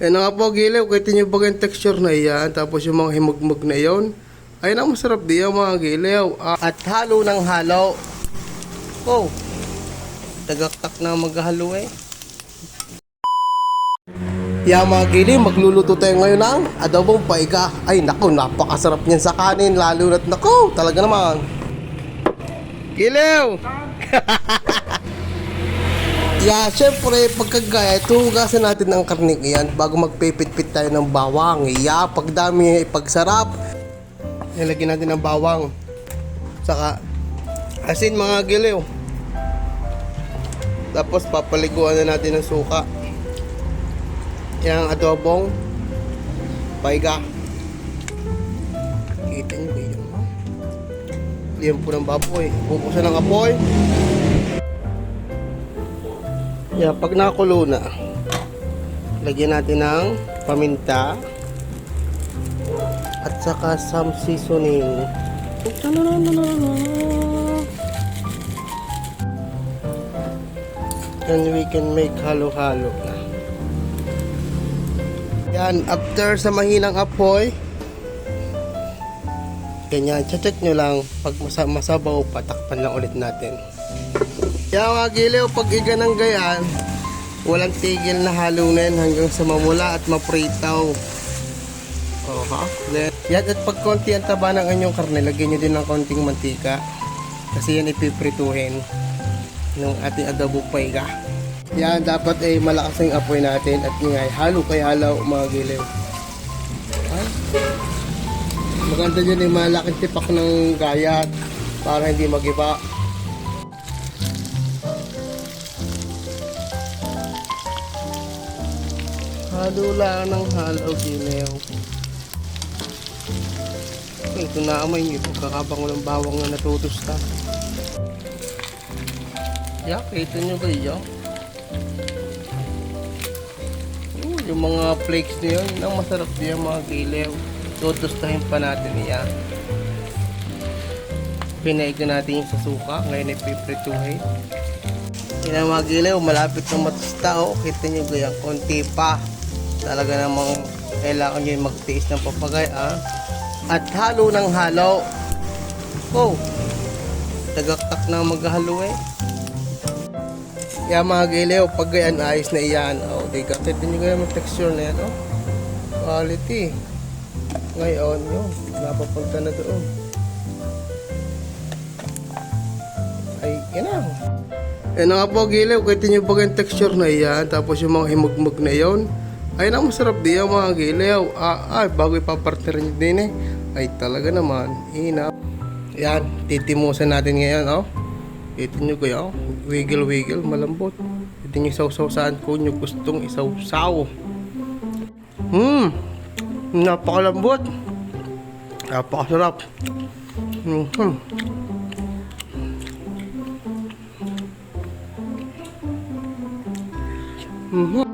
Yan na nga po, gilaw. Kita nyo ba yung texture na yan? Tapos yung mga himugmug na yon. Ayun ang masarap diyan mga gilaw. Ah, at halo ng halo. Oh. Tagaktak na maghalo eh. Yeah, mga gili, magluluto tayo ngayon ng adobong paiga. Ay, naku, napakasarap niyan sa kanin, lalo na't naku, talaga naman. Gilew! yeah, syempre, pagkagaya, tuhugasan natin ang karne yan bago magpipit-pit tayo ng bawang. Yeah, pagdami, pagsarap, nilagyan natin ng bawang. Saka, asin mga gilew. Tapos papaliguan na natin ng suka. Yan ang adobong paiga. Kita nyo ba yun? Po ng baboy. Bukusan ng apoy. Yan, pag nakulo na, lagyan natin ng paminta at saka some seasoning. Then we can make halo-halo na. Yan, after sa mahinang apoy, ganyan, check nyo lang. Pag masa masabaw, patakpan lang ulit natin. Yan mga giliw, pag iga ng gayan, walang tigil na halunin hanggang sa mamula at mapritaw. Oh, ha? Yan, at pag konti ang taba ng anyong karne, lagyan nyo din ng konting mantika. Kasi yan ipiprituhin ng ating adobo paiga. Yan, dapat ay malakas ang apoy natin at ingay. Halo kay halaw mga giliw. Ay. Maganda dyan yung malaking tipak ng gayat para hindi magiba. Halo lang ng halaw giliw. Ay, ito na amoy niyo pagkakabango ng bawang na natutusta. Yeah, kita nyo ba yun? Oh, yung mga flakes na yun, yun ang masarap diyan mga gilew. Tutustahin pa natin yan. Pinaig na natin yung sa suka. Ngayon ay piprituhin. Yan ang mga gilew, malapit na matusta. Oh. Kita nyo ganyan, konti pa. Talaga namang kailangan nyo magtiis ng papagay. Ah. At halo ng halo. Oh, tagaktak na maghalo eh. Kaya mga gilew, pag ganyan ayos na iyan. Oh, di ka. Nyo ganyan yung texture na yan. Oh. Quality. Ngayon, yun. Napapunta na doon. Ay, yan na. Yan na nga po, gilew. Kita nyo ba yung texture na iyan. Tapos yung mga himugmug na yon. Ay, na masarap diyan mga gilew. Ah, ay, bago ipapartner nyo din eh. Ay, talaga naman. Ina. Yan, titimusan natin ngayon, oh. Ito nyo kaya, oh. wiggle wiggle, malambot. Ito nyo sausaw saan ko nyo gustong isawsaw. Hmm, napakalambot. Napakasarap. Hmm. Mhm.